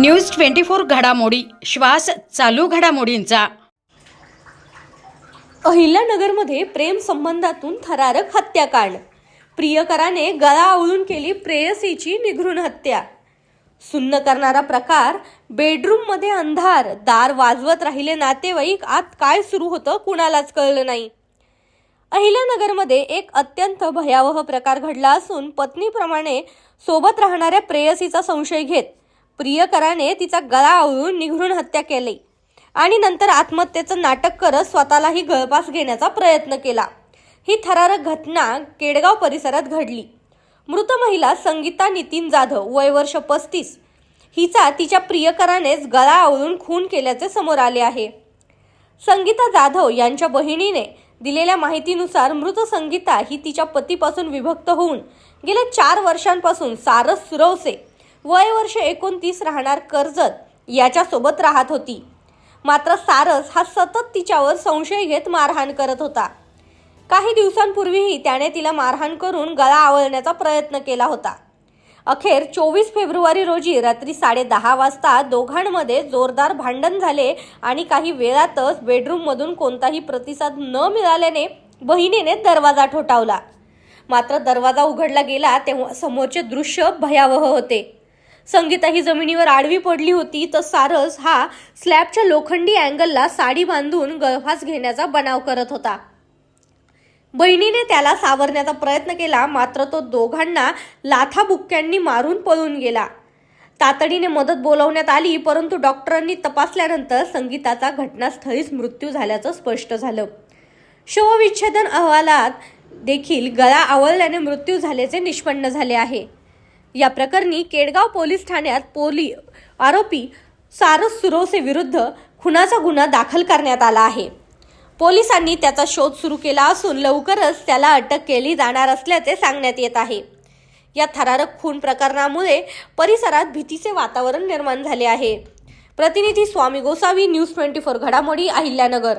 News twenty four घडामोडी. श्वास चालू घडामोडींचा. अहिल्यानगरमध्ये प्रेम संबंधातून थरारक हत्याकांड. प्रियकराने गळा आवळून केली प्रेयसीची निघृण हत्या. सुन्न करणारा प्रकार बेडरूममध्ये अंधार दार वाजवत राहिले नातेवाईक आत काय सुरू होतं कुणालाच कळलं नाही. अहिल्यानगरमध्ये एक अत्यंत भयावह प्रकार घडला असून पत्नीप्रमाणे सोबत राहणाऱ्या प्रेयसीचा संशय घेत प्रियकराने तिचा गळा आवळून निघृण हत्या केली. आणि नंतर आत्महत्येचं नाटक करत स्वतःलाही गळपास घेण्याचा प्रयत्न केला. ही थरारक घटना केडगाव परिसरात घडली. मृत महिला संगीता नितीन जाधव वय वर्ष पस्तीस. हिचा तिच्या प्रियकरानेच गळा आवळून खून केल्याचे समोर आले आहे. संगीता जाधव यांच्या बहिणीने दिलेल्या माहितीनुसार मृत संगीता ही तिच्या पतीपासून विभक्त होऊन गेल्या चार वर्षांपासून सारस सुरवसे वय वर्ष एकोणतीस राहणार कर्जत याच्यासोबत राहत होती. मात्र सारस हा सतत तिच्यावर संशय घेत मारहाण करत होता. काही दिवसांपूर्वीही त्याने तिला मारहाण करून गळा आवळण्याचा प्रयत्न केला होता. अखेर चोवीस फेब्रुवारी रोजी रात्री साडेदहा वाजता दोघांमध्ये जोरदार भांडण झाले आणि काही वेळातच बेडरूममधून कोणताही प्रतिसाद न मिळाल्याने बहिणीने दरवाजा ठोठावला. मात्र दरवाजा उघडला गेला तेव्हा समोरचे दृश्य भयावह होते. संगीता ही जमिनीवर आडवी पडली होती तर सारस हा स्लॅबच्या लोखंडी अँगलला साडी बांधून गळफास घेण्याचा बनाव करत होता. बहिणीने त्याला सावरण्याचा प्रयत्न केला मात्र तो दोघांना लाथाबुक्क्यांनी मारून पळून गेला. तातडीने मदत बोलवण्यात आली परंतु डॉक्टरांनी तपासल्यानंतर संगीताचा घटनास्थळीच मृत्यू झाल्याचं स्पष्ट झालं. शवविच्छेदन अहवालात देखील गळा आवळल्याने मृत्यू झाल्याचे निष्पन्न झाले आहे. या प्रकरणी केडगाव पोलीस ठाण्यात पोली आरोपी सारस सुरोसे विरुद्ध खुनाचा गुन्हा दाखल करण्यात आला आहे. पोलिसांनी त्याचा शोध सुरू केला असून लवकरच त्याला अटक केली जाणार असल्याचे सांगण्यात येत आहे. या थरारक खून प्रकरणामुळे परिसरात भीतीचे वातावरण निर्माण झाले आहे. प्रतिनिधी Swami Gosavi news twenty four घडामोडी अहिल्यानगर.